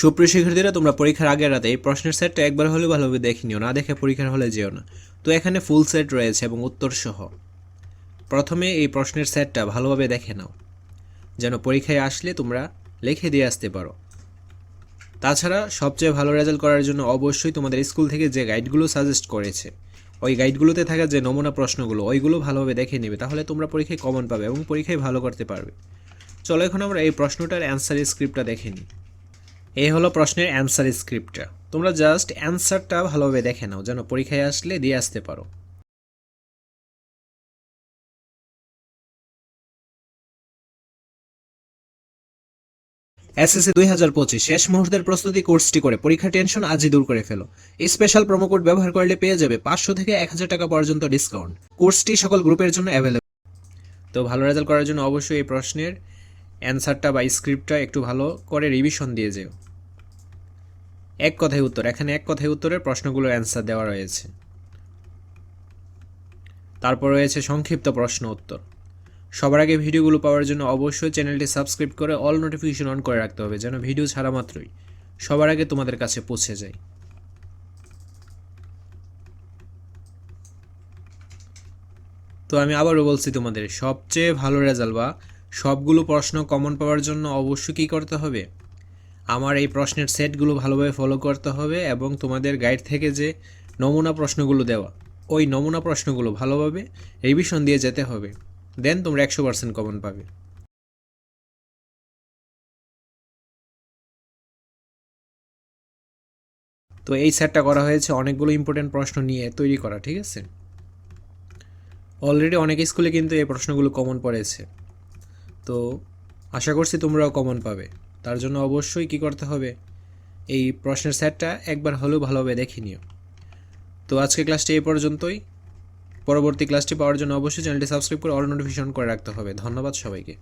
সুপ্রিয় শিক্ষার্থীরা, তোমরা পরীক্ষার আগের রাতে এই প্রশ্নের সেটটা একবার হলেও ভালোভাবে দেখে নিও, না দেখে পরীক্ষার হলে যেও না। তো এখানে ফুল সেট রয়েছে এবং উত্তর সহ। প্রথমে এই প্রশ্নের সেটটা ভালোভাবে দেখে নাও। যেন পরীক্ষায় আসলে তোমরা লিখে দিয়ে আসতে পারো। তাছাড়া সবচেয়ে ভালো রেজাল্ট করার জন্য অবশ্যই তোমাদের স্কুল থেকে যে গাইডগুলো সাজেস্ট করেছে, ওই গাইডগুলোতে থাকা যে নমুনা প্রশ্নগুলো, ওইগুলো ভালোভাবে দেখে নেবে, তাহলে তোমরা পরীক্ষায় কমন পাবে এবং পরীক্ষায় ভালো করতে পারবে। চলো এখন আমরা এই প্রশ্নটার অ্যান্সার স্ক্রিপ্টটা দেখে নিই। এই হলো প্রশ্নের অ্যান্সার স্ক্রিপ্টটা। তোমরা জাস্ট অ্যান্সারটা ভালোভাবে দেখে নাও, যেন পরীক্ষায় আসলে দিয়ে আসতে পারো। এসএসসি দুই হাজার পঁচিশ, শেষ মুহূর্তের প্রস্তুতি কোর্সটি করে পরীক্ষা টেনশন আজই দূর করে ফেলো। স্পেশাল প্রোমো কোড ব্যবহার করলে পেয়ে যাবে পাঁচশো থেকে এক হাজার টাকা পর্যন্ত ডিসকাউন্ট কোর্সটি সকল গ্রুপের জন্য অ্যাভেলেবল তো ভালো রেজাল্ট করার জন্য অবশ্যই এই প্রশ্নের অ্যান্সারটা বা স্ক্রিপ্টটা একটু ভালো করে রিভিশন দিয়ে যেও। এক কথায় উত্তর। এখানে এক কথায় উত্তরের প্রশ্নগুলোর অ্যান্সার দেওয়া রয়েছে। তারপর রয়েছে সংক্ষিপ্ত প্রশ্ন উত্তর। সবার আগে ভিডিওগুলো পাওয়ার জন্য অবশ্যই চ্যানেলটি সাবস্ক্রাইব করে অল নোটিফিকেশন অন করে রাখতে হবে, যেন ভিডিও ছাড়া মাত্রই সবার আগে তোমাদের কাছে পৌঁছে যায়। তো আমি আবারও বলছি তোমাদের, সবচেয়ে ভালো রেজাল্ট বা সবগুলো প্রশ্ন কমন পাওয়ার জন্য অবশ্যই কী করতে হবে? আমার এই প্রশ্নের সেটগুলো ভালোভাবে ফলো করতে হবে এবং তোমাদের গাইড থেকে যে নমুনা প্রশ্নগুলো দেওয়া, ওই নমুনা প্রশ্নগুলো ভালোভাবে রিভিশন দিয়ে যেতে হবে। দেন তোমরা একশো পার্সেন্ট কমন পাবে। তো এই সেটটা করা হয়েছে অনেকগুলো ইম্পর্টেন্ট প্রশ্ন নিয়ে তৈরি করা, ঠিক আছে? অলরেডি অনেক স্কুলে কিন্তু এই প্রশ্নগুলো কমন পড়েছে। তো আশা করছি তোমরাও কমন পাবে। তার জন্য অবশ্যই কি করতে হবে? এই প্রশ্নের সেটটা একবার হলেও ভালোভাবে দেখে নিও। তো আজকে ক্লাসটি এই পর্যন্তই। পরবর্তী ক্লাসটি পাওয়ার জন্য অবশ্যই চ্যানেলটি সাবস্ক্রাইব করে অল নোটিফিকেশন করে রাখতে হবে। ধন্যবাদ সবাইকে।